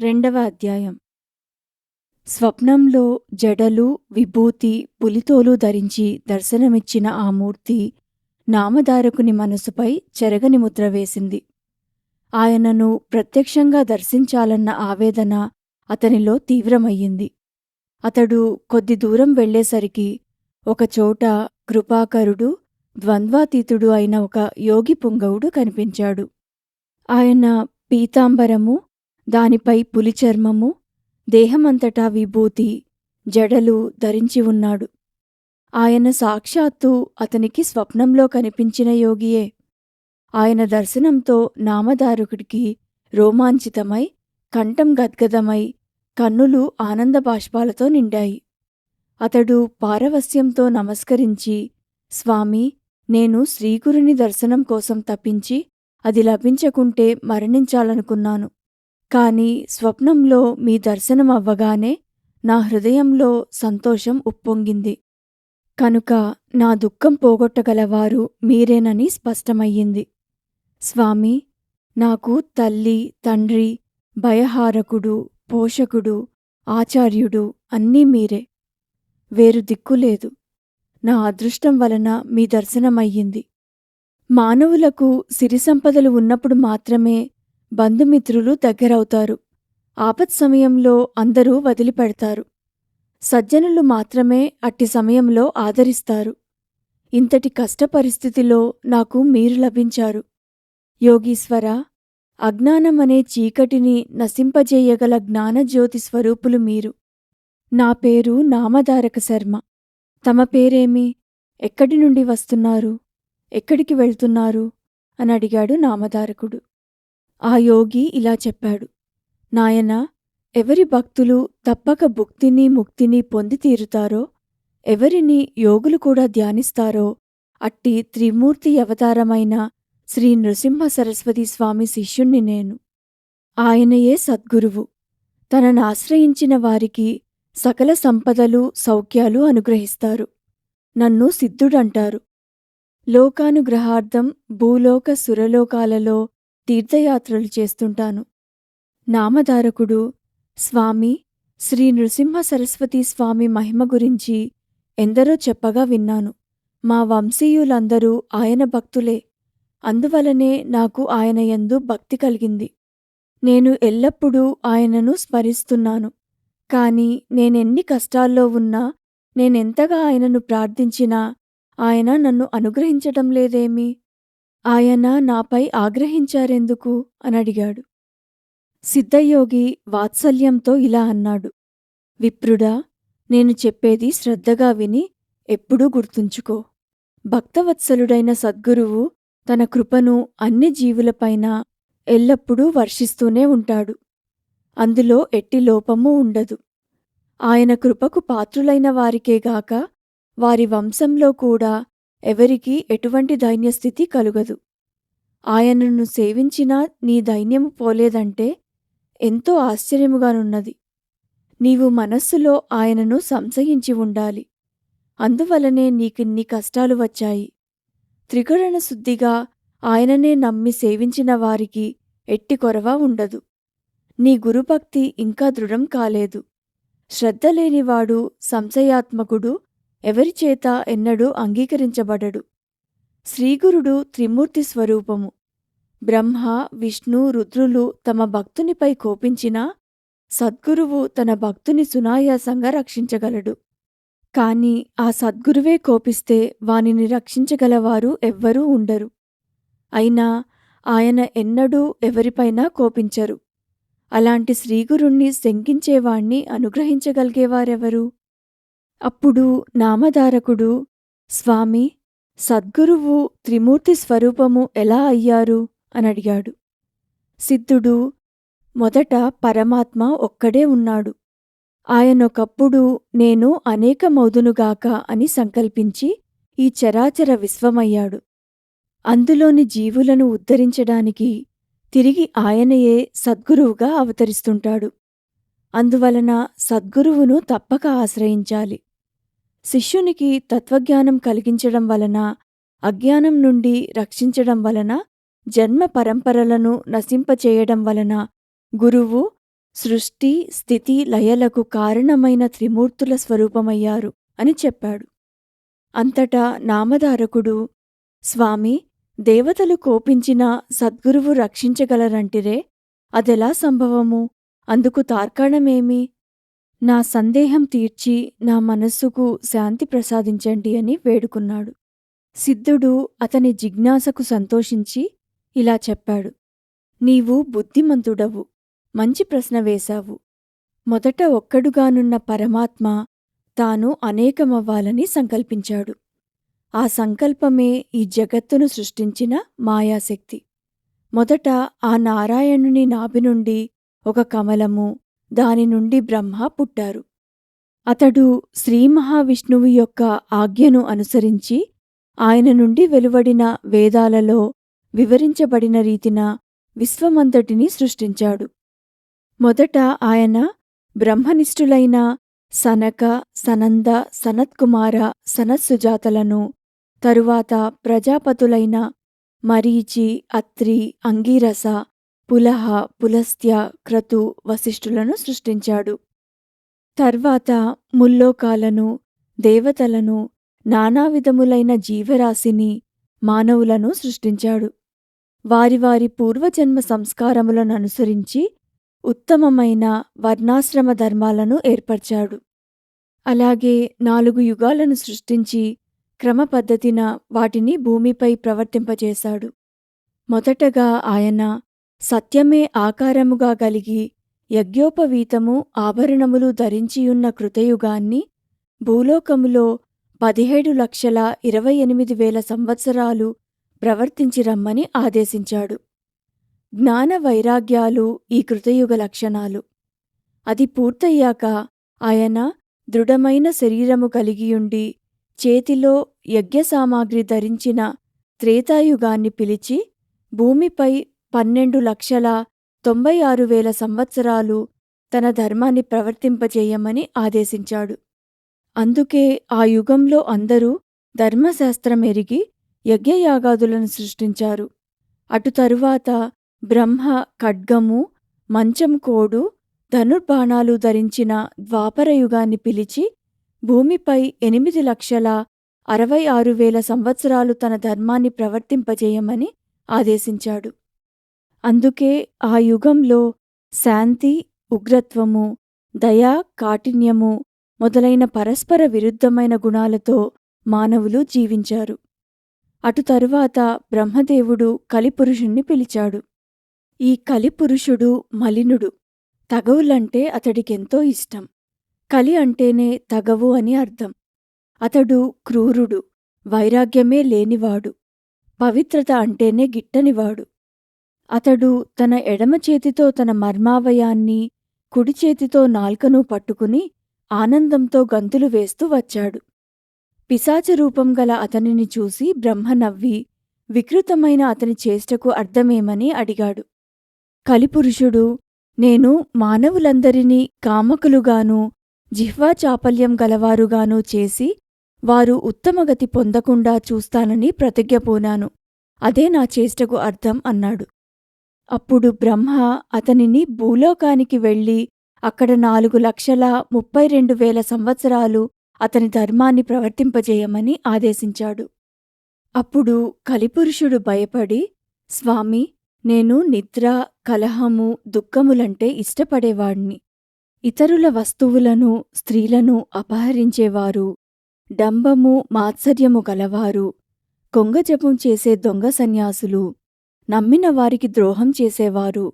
రెండవ అధ్యాయం. స్వప్నంలో జడలు విభూతి పులితోలు ధరించి దర్శనమిచ్చిన ఆ మూర్తి నామధారకుని మనసుపై చెరగని ముద్ర వేసింది. ఆయనను ప్రత్యక్షంగా దర్శించాలన్న ఆవేదన అతనిలో తీవ్రమయ్యింది. అతడు కొద్ది దూరం వెళ్ళేసరికి ఒకచోట కృపాకరుడు ద్వంద్వాతీతుడు అయిన ఒక యోగి పుంగవుడు కనిపించాడు. ఆయన పీతాంబరము దానిపై పులిచర్మము దేహమంతటా విభూతి జడలు ధరించి ఉన్నాడు. ఆయన సాక్షాత్తు అతనికి స్వప్నంలో కనిపించిన యోగియే. ఆయన దర్శనంతో నామదారుకుడికి రోమాంచితమై కంఠం గద్గదమై కన్నులు ఆనంద బాష్పాలతో నిండాయి. అతడు పారవస్యంతో నమస్కరించి స్వామి నేను శ్రీగురుని దర్శనం కోసం తప్పించి అది లభించకుంటే మరణించాలనుకున్నాను. కాని స్వప్నంలో మీ దర్శనం అవ్వగానే నా హృదయంలో సంతోషం ఉప్పొంగింది. కనుక నా దుఃఖం పోగొట్టగలవారు మీరేనని స్పష్టమయ్యింది. స్వామి నాకు తల్లి తండ్రి భయహారకుడు పోషకుడు ఆచార్యుడు అన్నీ మీరే. వేరు దిక్కులేదు నా అదృష్టం వలన మీ దర్శనమయ్యింది. మానవులకు సిరిసంపదలు ఉన్నప్పుడు మాత్రమే బంధుమిత్రులు దగ్గరవుతారు. ఆపత్ సమయంలో అందరూ వదిలిపెడతారు. సజ్జనులు మాత్రమే అట్టి సమయంలో ఆదరిస్తారు. ఇంతటి కష్ట పరిస్థితిలో నాకు మీరు లభించారు. యోగీశ్వర అజ్ఞానమనే చీకటిని నశింపజేయగల జ్ఞానజ్యోతి స్వరూపులు మీరు. నా పేరు నామధారక శర్మ. తమ పేరేమి? ఎక్కడి నుండి వస్తున్నారు? ఎక్కడికి వెళ్తున్నారు? అని అడిగాడు నామధారకుడు. ఆ యోగి ఇలా చెప్పాడు. నాయనా ఎవరి భక్తులు తప్పక భుక్తిని ముక్తిని పొంది తీరుతారో ఎవరిని యోగులు కూడా ధ్యానిస్తారో అట్టి త్రిమూర్తి అవతారమైన శ్రీ నృసింహ సరస్వతి స్వామి శిష్యుణ్ణి నేను. ఆయనయే సద్గురువు. తనను ఆశ్రయించిన వారికి సకల సంపదలు సౌఖ్యాలు అనుగ్రహిస్తారు. నన్ను సిద్ధుడంటారు. లోకానుగ్రహార్థం భూలోక సురలోకాలలో తీర్థయాత్రలు చేస్తుంటాను. నామధారకుడు స్వామి శ్రీ నృసింహ సరస్వతీ స్వామి మహిమ గురించి ఎందరో చెప్పగా విన్నాను. మా వంశీయులందరూ ఆయన భక్తులే. అందువలనే నాకు ఆయన యందు భక్తి కలిగింది. నేను ఎల్లప్పుడూ ఆయనను స్మరిస్తున్నాను. కాని నేనెన్ని కష్టాల్లో ఉన్నా నేనెంతగా ఆయనను ప్రార్థించినా ఆయన నన్ను అనుగ్రహించటం లేదేమి? ఆయన నాపై ఆగ్రహించారెందుకు? అనడిగాడు సిద్ధయోగి వాత్సల్యంతో ఇలా అన్నాడు. విప్రుడా నేను చెప్పేది శ్రద్ధగా విని ఎప్పుడూ గుర్తుంచుకో. భక్తవత్సలుడైన సద్గురువు తన కృపను అన్ని జీవులపైన ఎల్లప్పుడూ వర్షిస్తూనే ఉంటాడు. అందులో ఎట్టి లోపమూ ఉండదు. ఆయన కృపకు పాత్రులైన వారికేగాక వారి వంశంలో కూడా ఎవరికీ ఎటువంటి దైన్యస్థితి కలుగదు. ఆయనను సేవించినా నీ దైన్యము పోలేదంటే ఎంతో ఆశ్చర్యముగానున్నది. నీవు మనస్సులో ఆయనను సంశయించి ఉండాలి. అందువలనే నీకిన్ని కష్టాలు వచ్చాయి. త్రికరణ శుద్ధిగా ఆయననే నమ్మి సేవించిన వారికి ఎట్టి కొరవ ఉండదు. నీ గురుభక్తి ఇంకా దృఢం కాలేదు. శ్రద్ధ లేనివాడు సంశయాత్మకుడు ఎవరిచేత ఎన్నడూ అంగీకరించబడడు. శ్రీగురుడు త్రిమూర్తి స్వరూపము. బ్రహ్మ విష్ణు రుద్రులు తమ భక్తునిపై కోపించినా సద్గురువు తన భక్తుని సునాయాసంగా రక్షించగలడు. కాని ఆ సద్గురువే కోపిస్తే వానిని రక్షించగలవారు ఎవ్వరూ ఉండరు. అయినా ఆయన ఎన్నడూ ఎవరిపైనా కోపించరు. అలాంటి శ్రీగురుణ్ణి శంకించేవాణ్ణి అనుగ్రహించగలిగేవారెవరు? అప్పుడు నామధారకుడు స్వామి సద్గురువు త్రిమూర్తి స్వరూపము ఎలా అయ్యారు? అనడిగాడు సిద్ధుడు మొదట పరమాత్మ ఒక్కడే ఉన్నాడు. ఆయనొకప్పుడు నేను అనేకమౌదునుగాక అని సంకల్పించి ఈ చరాచర విశ్వమయ్యాడు. అందులోని జీవులను ఉద్ధరించడానికి తిరిగి ఆయనయే సద్గురువుగా అవతరిస్తుంటాడు. అందువలన సద్గురువును తప్పక ఆశ్రయించాలి. శిష్యునికి తత్వజ్ఞానం కలిగించడం వలన అజ్ఞానం నుండి రక్షించడం వలన జన్మ పరంపరలను నశింపచేయడం వలన గురువు సృష్టి స్థితి లయలకు కారణమైన త్రిమూర్తుల స్వరూపమయ్యారు అని చెప్పాడు. అంతటా నామధారకుడు స్వామి దేవతలు కోపించిన సద్గురువు రక్షించగలరంటిరే అదెలా సంభవము? అందుకు తార్కాణమేమి? నా సందేహం తీర్చి నా మనస్సుకు శాంతి ప్రసాదించండి అని వేడుకున్నాడు. సిద్ధుడు అతని జిజ్ఞాసకు సంతోషించి ఇలా చెప్పాడు. నీవు బుద్ధిమంతుడవు మంచి ప్రశ్న వేశావు. మొదట ఒక్కడుగానున్న పరమాత్మ తాను అనేకమవ్వాలని సంకల్పించాడు. ఆ సంకల్పమే ఈ జగత్తును సృష్టించిన మాయాశక్తి. మొదట ఆ నారాయణుని నాభి నుండి ఒక కమలము దాని నుండి బ్రహ్మ పుట్టారు. అతడు శ్రీ మహావిష్ణువు యొక్క ఆజ్ఞను అనుసరించి ఆయన నుండి వెలువడిన వేదాలలో వివరించబడిన రీతిన విశ్వమంతటిని సృష్టించాడు. మొదట ఆయన బ్రహ్మనిష్ఠులైన సనక సనంద సనత్కుమార సనత్సుజాతలను తరువాత ప్రజాపతులైన మరీచి అత్రి అంగీరస పులహ పులస్త్య క్రతు వశిష్ఠులను సృష్టించాడు. తర్వాత ముల్లోకాలను దేవతలను నానావిధములైన జీవరాశిని మానవులను సృష్టించాడు. వారి వారి పూర్వజన్మ సంస్కారములను అనుసరించి ఉత్తమమైన వర్ణాశ్రమ ధర్మాలను ఏర్పర్చాడు. అలాగే నాలుగు యుగాలను సృష్టించి క్రమపద్ధతిన వాటిని భూమిపై ప్రవర్తింపజేశాడు. మొదటగా ఆయన సత్యమే ఆకారముగా కలిగి యజ్ఞోపవీతము ఆభరణములు ధరించియున్న కృతయుగాన్ని భూలోకములో పదిహేడు లక్షల ఇరవై ఎనిమిది వేల సంవత్సరాలు ప్రవర్తించి రమ్మని ఆదేశించాడు. జ్ఞాన వైరాగ్యాలు ఈ కృతయుగ లక్షణాలు. అది పూర్తయ్యాక ఆయన దృఢమైన శరీరము కలిగియుండి చేతిలో యజ్ఞసామాగ్రి ధరించిన త్రేతాయుగాన్ని పిలిచి భూమిపై పన్నెండు లక్షల తొంభై ఆరు వేల సంవత్సరాలు తన ధర్మాన్ని ప్రవర్తింపజేయమని ఆదేశించాడు. అందుకే ఆ యుగంలో అందరూ ధర్మశాస్త్రం ఎరిగి యజ్ఞయాగాదులను సృష్టించారు. అటు తరువాత బ్రహ్మ ఖడ్గము మంచం కోడు ధనుర్బాణాలు ధరించిన ద్వాపరయుగాన్ని పిలిచి భూమిపై ఎనిమిది లక్షల అరవై ఆరు వేల సంవత్సరాలు తన ధర్మాన్ని ప్రవర్తింపజేయమని ఆదేశించాడు. అందుకే ఆ యుగంలో శాంతి ఉగ్రత్వము దయా కాఠిన్యము మొదలైన పరస్పర విరుద్ధమైన గుణాలతో మానవులు జీవించారు. అటు తరువాత బ్రహ్మదేవుడు కలిపురుషుణ్ణి పిలిచాడు. ఈ కలిపురుషుడు మలినుడు. తగవులంటే అతడికెంతో ఇష్టం. కలి అంటేనే తగవు అని అర్థం. అతడు క్రూరుడు వైరాగ్యమే లేనివాడు. పవిత్రత అంటేనే గిట్టనివాడు. అతడు తన ఎడమ చేతితో తన మర్మావయాన్ని కుడి చేతితో నాల్కను పట్టుకుని ఆనందంతో గంతులు వేస్తూ వచ్చాడు. పిశాచ రూపం గల అతనిని చూసి బ్రహ్మ నవ్వి వికృతమైన అతని చేష్టకు అర్థమేమని అడిగాడు. కలిపురుషుడు నేను మానవులందరినీ కామకులుగాను జిహ్వా చాపల్యం గలవారుగాను చేసి వారు ఉత్తమగతి పొందకుండా చూస్తానని ప్రతిజ్ఞపోనాను అదే నా చేష్టకు అర్థం అన్నాడు. అప్పుడు బ్రహ్మ అతనిని భూలోకానికి వెళ్ళి అక్కడ నాలుగు లక్షల ముప్పై రెండు వేల సంవత్సరాలు అతని ధర్మాన్ని ప్రవర్తింపజేయమని ఆదేశించాడు. అప్పుడు కలిపురుషుడు భయపడి స్వామి నేను నిద్ర కలహము దుఃఖములంటే ఇష్టపడేవాణ్ణి. ఇతరుల వస్తువులను స్త్రీలను అపహరించేవారు. డంబము మాత్సర్యము గలవారు. కొంగజపం చేసే దొంగ సన్యాసులు. నమ్మిన వారికి ద్రోహం చేసేవారు.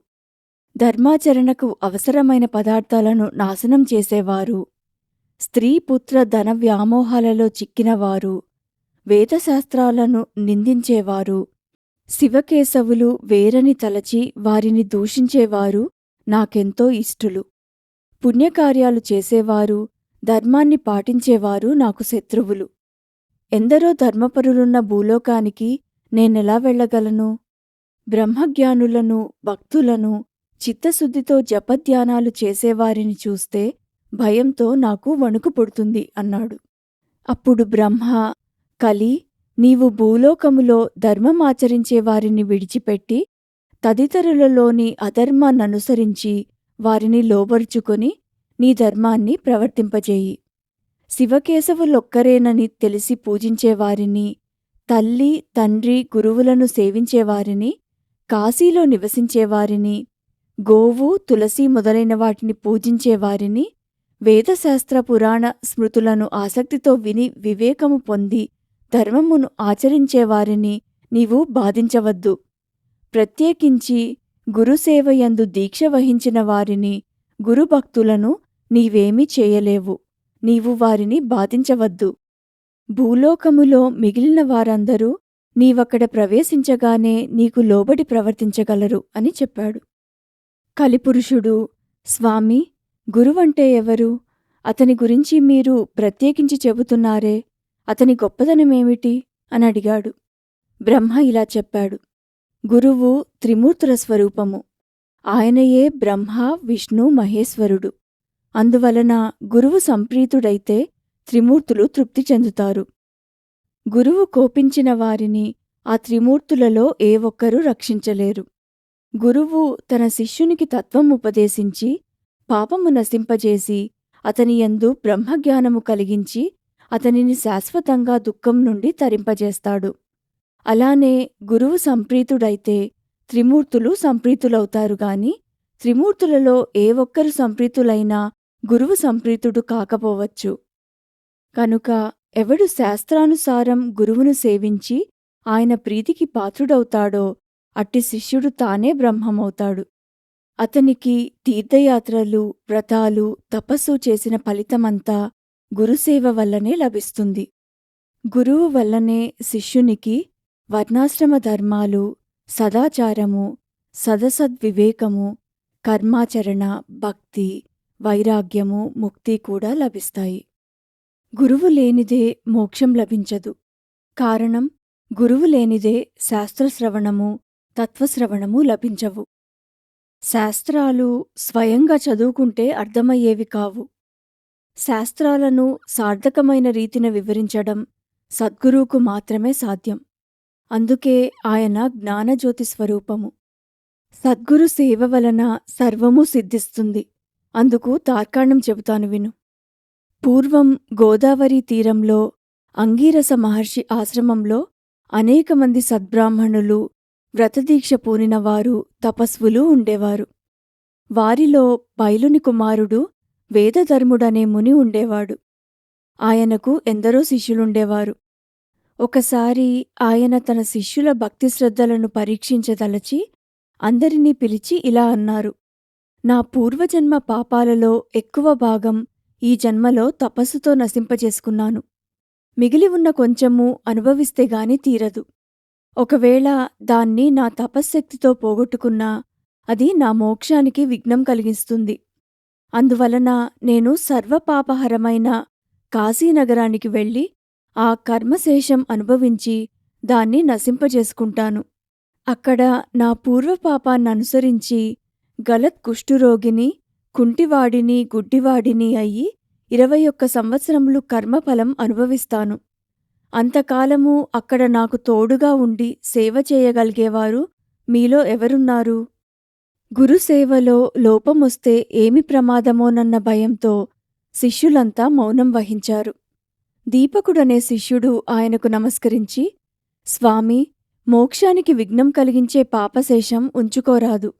ధర్మాచరణకు అవసరమైన పదార్థాలను నాశనం చేసేవారు. స్త్రీ పుత్ర ధన వ్యామోహాలలో చిక్కినవారు. వేదశాస్త్రాలను నిందించేవారు. శివకేశవులు వేరని తలచి వారిని దూషించేవారు. నాకెంతో ఇష్టులు. పుణ్యకార్యాలు చేసేవారు. ధర్మాన్ని పాటించేవారు నాకు శత్రువులు. ఎందరో ధర్మపరులున్న భూలోకానికి నేనెలా వెళ్ళగలను? బ్రహ్మజ్ఞానులను భక్తులను చిత్తశుద్ధితో జపధ్యానాలు చేసేవారిని చూస్తే భయంతో నాకు వణుకు పుడుతుంది అన్నాడు. అప్పుడు బ్రహ్మ కలి నీవు భూలోకములో ధర్మమాచరించే వారిని విడిచిపెట్టి తదితరులలోని అధర్మాన్ననుసరించి వారిని లోబరుచుకొని నీ ధర్మాన్ని ప్రవర్తింపజేయి. శివకేశవులొక్కరేనని తెలిసి పూజించేవారిని తల్లి తండ్రి గురువులను సేవించేవారిని కాశీలో నివసించేవారిని గోవు తులసి మొదలైన వాటిని పూజించేవారిని వేదశాస్త్ర పురాణ స్మృతులను ఆసక్తితో విని వివేకము పొంది ధర్మమును ఆచరించేవారిని నీవు బాధించవద్దు. ప్రత్యేకించి గురుసేవయందు దీక్ష వహించిన వారిని గురుభక్తులను నీవేమీ చేయలేవు. నీవు వారిని బాధించవద్దు. భూలోకములో మిగిలిన వారందరూ నీవక్కడ ప్రవేశించగానే నీకు లోబడి ప్రవర్తించగలరు అని చెప్పాడు. కలిపురుషుడు స్వామి గురువంటే ఎవరు? అతని గురించి మీరు ప్రత్యేకించి చెబుతున్నారే? అతని గొప్పదనమేమిటి? అని అడిగాడు. బ్రహ్మ ఇలా చెప్పాడు. గురువు త్రిమూర్తుల స్వరూపము. ఆయనయే బ్రహ్మ విష్ణు మహేశ్వరుడు. అందువలన గురువు సంప్రీతుడైతే త్రిమూర్తులు తృప్తి చెందుతారు. గురువు కోపించిన వారిని ఆ త్రిమూర్తులలో ఏ ఒక్కరూ రక్షించలేరు. గురువు తన శిష్యునికి తత్వం ఉపదేశించి పాపము నశింపజేసి అతని యందు బ్రహ్మజ్ఞానము కలిగించి అతనిని శాశ్వతంగా దుఃఖం నుండి తరింపజేస్తాడు. అలానే గురువు సంప్రీతుడైతే త్రిమూర్తులు సంప్రీతులవుతారు గాని త్రిమూర్తులలో ఏ ఒక్కరు సంప్రీతులైనా గురువు సంప్రీతుడు కాకపోవచ్చు. కనుక ఎవడు శాస్త్రానుసారం గురువును సేవించి ఆయన ప్రీతికి పాత్రుడవుతాడో అట్టి శిష్యుడు తానే బ్రహ్మమవుతాడు. అతనికి తీర్థయాత్రలు వ్రతాలు తపస్సు చేసిన ఫలితమంతా గురుసేవ వల్లనే లభిస్తుంది. గురువు వల్లనే శిష్యునికి వర్ణాశ్రమ ధర్మాలు సదాచారము సదసద్వివేకము కర్మాచరణ భక్తి వైరాగ్యము ముక్తి కూడా లభిస్తాయి. గురువు లేనిదే మోక్షం లభించదు. కారణం గురువు లేనిదే శాస్త్రశ్రవణము తత్వశ్రవణము లభించవు. శాస్త్రాలు స్వయంగా చదువుకుంటే అర్థమయ్యేవి కావు. శాస్త్రాలను సార్థకమైన రీతిన వివరించడం సద్గురువుకు మాత్రమే సాధ్యం. అందుకే ఆయన జ్ఞానజ్యోతి స్వరూపము. సద్గురు సేవ వలన సర్వము సిద్ధిస్తుంది. అందుకు తార్కాణం చెబుతాను విను. పూర్వం గోదావరి తీరంలో అంగీరస మహర్షి ఆశ్రమంలో అనేక మంది సద్బ్రాహ్మణులు వ్రతదీక్ష పూనినవారు తపస్వులు ఉండేవారు. వారిలో బైలుని కుమారుడు వేదధర్ముడనే ముని ఉండేవాడు. ఆయనకు ఎందరో శిష్యులుండేవారు. ఒకసారి ఆయన తన శిష్యుల భక్తి శ్రద్ధలను పరీక్షించదలచి అందరినీ పిలిచి ఇలా అన్నారు నా పూర్వజన్మ పాపాలలో ఎక్కువ భాగం ఈ జన్మలో తపస్సుతో నశింపజేసుకున్నాను. మిగిలి ఉన్న కొంచెము అనుభవిస్తే గాని తీరదు. ఒకవేళ దాన్ని నా తపశ్శక్తితో పోగొట్టుకున్నా అది నా మోక్షానికి విఘ్నం కలిగిస్తుంది. అందువలన నేను సర్వపాపహరమైన కాశీనగరానికి వెళ్ళి ఆ కర్మశేషం అనుభవించి దాన్ని నశింపజేసుకుంటాను. అక్కడ నా పూర్వపాపాన్ననుసరించి గలత్ కుష్ఠురోగిని కుంటివాడిని గుడ్డివాడిని అయి ఇరవై ఒక్క సంవత్సరములు కర్మఫలం అనుభవిస్తాను. అంతకాలము అక్కడ నాకు తోడుగా ఉండి సేవ చేయగలిగేవారు మీలో ఎవరున్నారు? గురుసేవలో లోపమొస్తే ఏమి ప్రమాదమోనన్న భయంతో శిష్యులంతా మౌనం వహించారు. దీపకుడనే శిష్యుడు ఆయనకు నమస్కరించి స్వామి మోక్షానికి విఘ్నం కలిగించే పాపశేషం ఉంచుకోరాదు.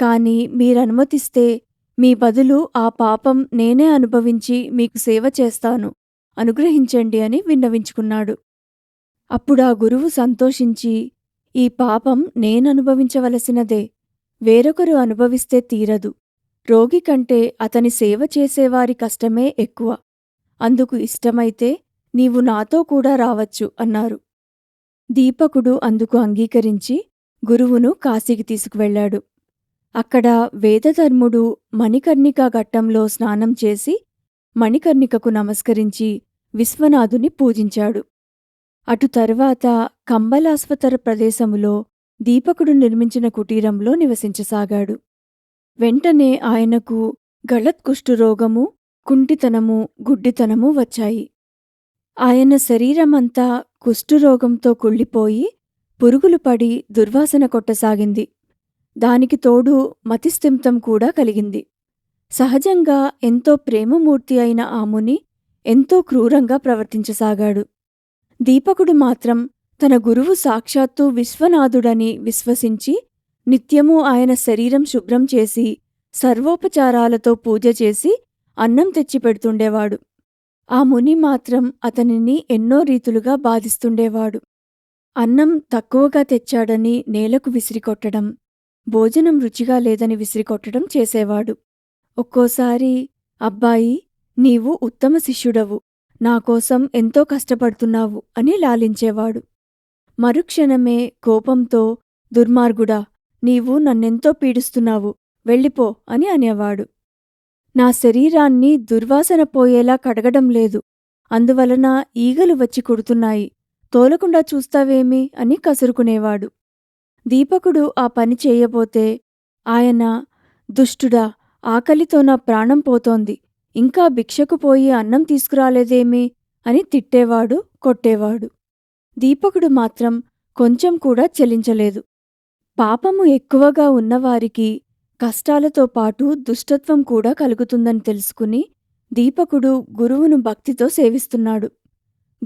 కాని మీరనుమతిస్తే మీ బదులు ఆ పాపం నేనే అనుభవించి మీకు సేవ చేస్తాను. అనుగ్రహించండి అని విన్నవించుకున్నాడు. అప్పుడా గురువు సంతోషించి ఈ పాపం నేననుభవించవలసినదే వేరొకరు అనుభవిస్తే తీరదు. రోగి కంటే అతని సేవ చేసేవారి కష్టమే ఎక్కువ. అందుకు ఇష్టమైతే నీవు నాతో కూడా రావచ్చు అన్నారు. దీపకుడు అందుకు అంగీకరించి గురువును కాశీకి తీసుకువెళ్ళాడు అక్కడ వేదధర్ముడు మణికర్ణికా ఘట్టంలో స్నానం చేసి మణికర్ణికకు నమస్కరించి విశ్వనాథుని పూజించాడు. అటు తరువాత కంబలాస్వతర ప్రదేశములో దీపకుడు నిర్మించిన కుటీరంలో నివసించసాగాడు. వెంటనే ఆయనకు గళత్కుష్ఠురోగము కుంటితనము గుడ్డితనము వచ్చాయి. ఆయన శరీరమంతా కుష్ఠురోగంతో కుళ్ళిపోయి పురుగులు పడి దుర్వాసన కొట్టసాగింది. దానికి తోడు మతిస్థిమితం కూడా కలిగింది. సహజంగా ఎంతో ప్రేమమూర్తి అయిన ఆ ముని ఎంతో క్రూరంగా ప్రవర్తించసాగాడు. దీపకుడు మాత్రం తన గురువు సాక్షాత్తు విశ్వనాథుడని విశ్వసించి నిత్యమూ ఆయన శరీరం శుభ్రం చేసి సర్వోపచారాలతో పూజ చేసి అన్నం తెచ్చిపెడుతుండేవాడు ఆ ముని మాత్రం అతనిని ఎన్నో రీతులుగా బాధిస్తుండేవాడు. అన్నం తక్కువగా తెచ్చాడని నేలకు విసిరికొట్టడం భోజనం రుచిగా లేదని విసిరికొట్టడం చేసేవాడు. ఒక్కోసారి అబ్బాయి నీవు ఉత్తమ శిష్యుడవు. నాకోసం ఎంతో కష్టపడుతున్నావు అని లాలించేవాడు. మరుక్షణమే కోపంతో దుర్మార్గుడా నీవు నన్నెంతో పీడిస్తున్నావు. వెళ్ళిపో అని అనేవాడు. నా శరీరాన్ని దుర్వాసన పోయేలా కడగడం లేదు. అందువలన ఈగలు వచ్చి కుడుతున్నాయి. తోలకుండా చూస్తావేమి? అని కసురుకునేవాడు. దీపకుడు ఆ పని చేయబోతే ఆయన దుష్టుడా ఆకలితో నా ప్రాణం పోతోంది. ఇంకా భిక్షకు పోయి అన్నం తీసుకురాలేదేమి? అని తిట్టేవాడు కొట్టేవాడు. దీపకుడు మాత్రం కొంచెం కూడా చెలించలేదు. పాపము ఎక్కువగా ఉన్నవారికి కష్టాలతో పాటు దుష్టత్వం కూడా కలుగుతుందని తెలుసుకుని దీపకుడు గురువును భక్తితో సేవిస్తున్నాడు.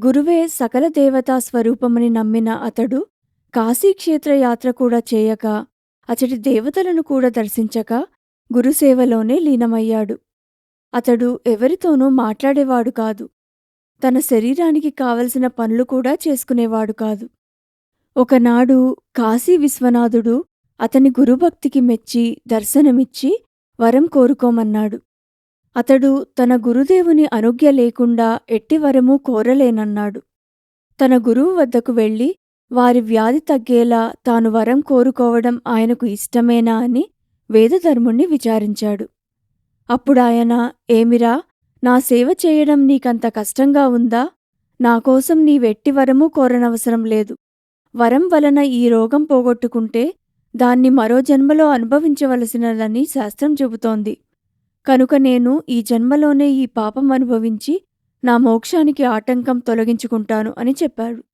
గురువే సకల దేవతా స్వరూపమని నమ్మిన అతడు కాశీక్షేత్ర యాత్ర కూడా చేయక అతడి దేవతలను కూడా దర్శించక గురుసేవలోనే లీనమయ్యాడు. అతడు ఎవరితోనూ మాట్లాడేవాడు కాదు. తన శరీరానికి కావలసిన పనులు కూడా చేసుకునేవాడు కాదు. ఒకనాడు కాశీ విశ్వనాథుడు అతని గురుభక్తికి మెచ్చి దర్శనమిచ్చి వరం కోరుకోమన్నాడు. అతడు తన గురుదేవుని అనుజ్ఞ లేకుండా ఎట్టి వరమూ కోరలేనన్నాడు. తన గురువు వద్దకు వెళ్ళి వారి వ్యాధి తగ్గేలా తాను వరం కోరుకోవడం ఆయనకు ఇష్టమేనా అని వేదధర్ముణ్ణి విచారించాడు. అప్పుడాయన ఏమిరా నా సేవ చేయడం నీకంత కష్టంగా ఉందా? నాకోసం నీవెట్టి వరమూ కోరనవసరం లేదు. వరం వలన ఈ రోగం పోగొట్టుకుంటే దాన్ని మరో జన్మలో అనుభవించవలసినదని శాస్త్రం చెబుతోంది. కనుక నేను ఈ జన్మలోనే ఈ పాపం అనుభవించి నా మోక్షానికి ఆటంకం తొలగించుకుంటాను అని చెప్పాడు.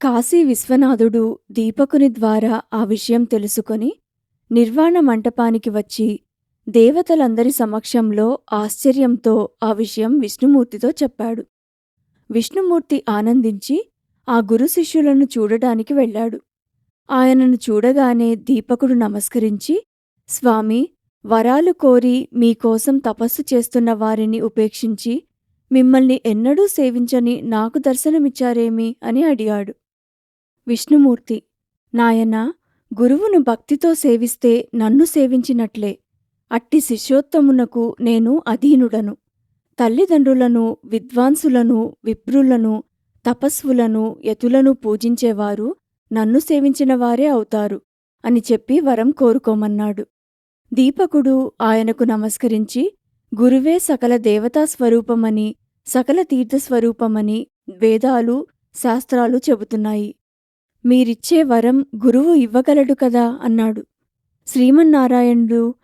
కాశీ విశ్వనాథుడు దీపకుని ద్వారా ఆ విషయం తెలుసుకొని నిర్వాణ మంటపానికి వచ్చి దేవతలందరి సమక్షంలో ఆశ్చర్యంతో ఆ విషయం విష్ణుమూర్తితో చెప్పాడు. విష్ణుమూర్తి ఆనందించి ఆ గురు శిష్యులను చూడడానికి వెళ్ళాడు. ఆయనను చూడగానే దీపకుడు నమస్కరించి స్వామి వరాలు కోరి మీకోసం తపస్సు చేస్తున్న వారిని ఉపేక్షించి మిమ్మల్ని ఎన్నడూ సేవించని నాకు దర్శనమిచ్చారేమి? అని అడిగాడు. విష్ణుమూర్తి నాయనా గురువును భక్తితో సేవిస్తే నన్ను సేవించినట్లే. అట్టి శిష్యోత్తమునకు నేను అధీనుడను. తల్లిదండ్రులను విద్వాంసులను విప్రులను తపస్వులను యతులను పూజించేవారు నన్ను సేవించిన వారే అవుతారు అని చెప్పి వరం కోరుకోమన్నాడు. దీపకుడు ఆయనకు నమస్కరించి గురువే సకల దేవతా స్వరూపమని సకల తీర్థస్వరూపమని వేదాలు శాస్త్రాలు చెబుతున్నాయి. మీరిచ్చే వరం గురువు ఇవ్వగలడు కదా అన్నాడు. శ్రీమన్నారాయణుడు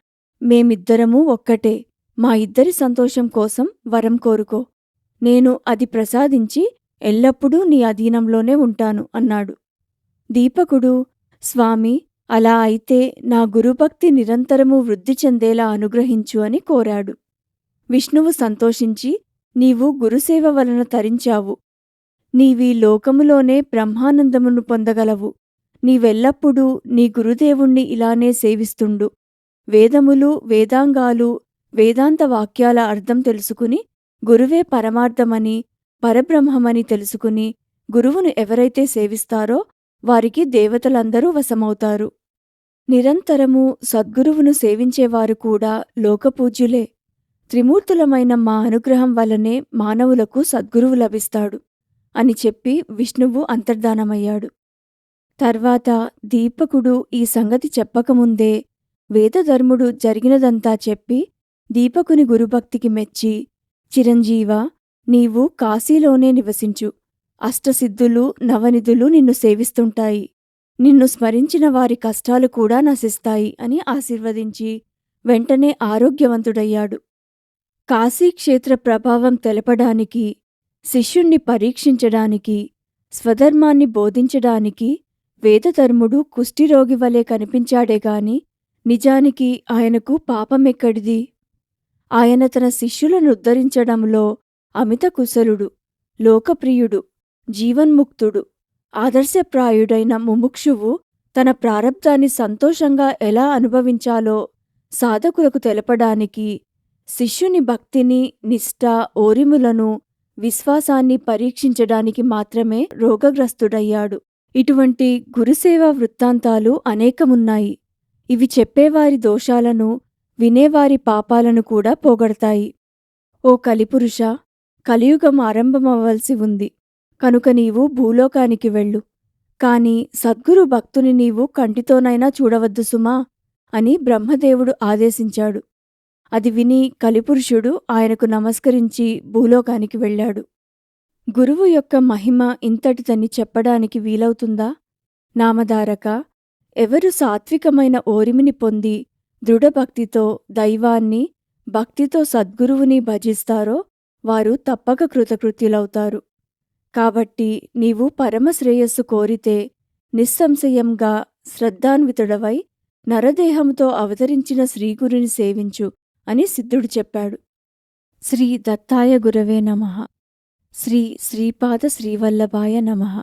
మేమిద్దరమూ ఒక్కటే. మా ఇద్దరి సంతోషం కోసం వరం కోరుకో. నేను అది ప్రసాదించి ఎల్లప్పుడూ నీ అధీనంలోనే ఉంటాను అన్నాడు. దీపకుడు స్వామి అలా అయితే నా గురుభక్తి నిరంతరము వృద్ధి చెందేలా అనుగ్రహించు అని కోరాడు. విష్ణువు సంతోషించి నీవు గురుసేవ వలన తరించావు. నీవీ లోకములోనే బ్రహ్మానందమును పొందగలవు. నీవెల్లప్పుడూ నీ గురుదేవుణ్ణి ఇలానే సేవిస్తుండు. వేదములు వేదాంగాలు వేదాంత వాక్యాల అర్థం తెలుసుకుని గురువే పరమార్థమని పరబ్రహ్మమని తెలుసుకుని గురువును ఎవరైతే సేవిస్తారో వారికి దేవతలందరూ వశమవుతారు. నిరంతరము సద్గురువును సేవించేవారు కూడా లోకపూజ్యులే. త్రిమూర్తులమైన మా అనుగ్రహం వలనే మానవులకు సద్గురువు లభిస్తాడు. అని చెప్పి విష్ణువు అంతర్ధానమయ్యాడు. తర్వాత దీపకుడు ఈ సంగతి చెప్పకముందే వేదధర్ముడు జరిగినదంతా చెప్పి దీపకుని గురుభక్తికి మెచ్చి చిరంజీవ నీవు కాశీలోనే నివసించు. అష్టసిద్ధులు నవనిధులు నిన్ను సేవిస్తుంటాయి. నిన్ను స్మరించిన వారి కష్టాలు కూడా నశిస్తాయి అని ఆశీర్వదించి వెంటనే ఆరోగ్యవంతుడయ్యాడు. కాశీక్షేత్ర ప్రభావం తెలపడానికి శిష్యుణ్ణి పరీక్షించడానికి స్వధర్మాన్ని బోధించడానికి వేదధర్ముడు కుష్ఠిరోగి వలె కనిపించాడేగాని నిజానికి ఆయనకు పాపమెక్కడిది? ఆయన తన శిష్యులను ఉద్ధరించడంలో అమిత కుశలుడు లోకప్రియుడు జీవన్ముక్తుడు ఆదర్శప్రాయుడైన ముముక్షువు తన ప్రారబ్ధాన్ని సంతోషంగా ఎలా అనుభవించాలో సాధకులకు తెలపడానికి శిష్యుని భక్తిని నిష్ఠ ఓరిములను విశ్వాసాన్ని పరీక్షించడానికి మాత్రమే రోగగ్రస్తుడయ్యాడు. ఇటువంటి గురుసేవా వృత్తాంతాలు అనేకమున్నాయి. ఇవి చెప్పేవారి దోషాలను వినేవారి పాపాలను కూడా పోగొడతాయి. ఓ కలిపురుష కలియుగం ఆరంభమవ్వలసి ఉంది. కనుక నీవు భూలోకానికి వెళ్ళు. కాని సద్గురు భక్తుని నీవు కంటితోనైనా చూడవద్దు సుమా అని బ్రహ్మదేవుడు ఆదేశించాడు. అది విని కలిపురుషుడు ఆయనకు నమస్కరించి భూలోకానికి వెళ్ళాడు. గురువు యొక్క మహిమ ఇంతటిదని చెప్పడానికి వీలవుతుందా? నామధారక ఎవరు సాత్వికమైన ఓరిమిని పొంది దృఢభక్తితో దైవాన్ని భక్తితో సద్గురువుని భజిస్తారో వారు తప్పక కృతకృత్యులవుతారు. కాబట్టి నీవు పరమశ్రేయస్సు కోరితే నిస్సంశయంగా శ్రద్ధాన్వితుడవై నరదేహంతో అవతరించిన శ్రీగురుని సేవించు. అని సిద్ధుడు చెప్పాడు. శ్రీ దత్తాయ గురవే నమ. శ్రీ శ్రీపాద శ్రీవల్లభాయ నమ.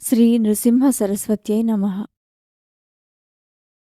శ్రీ నృసింహ సరస్వత్యై నమః.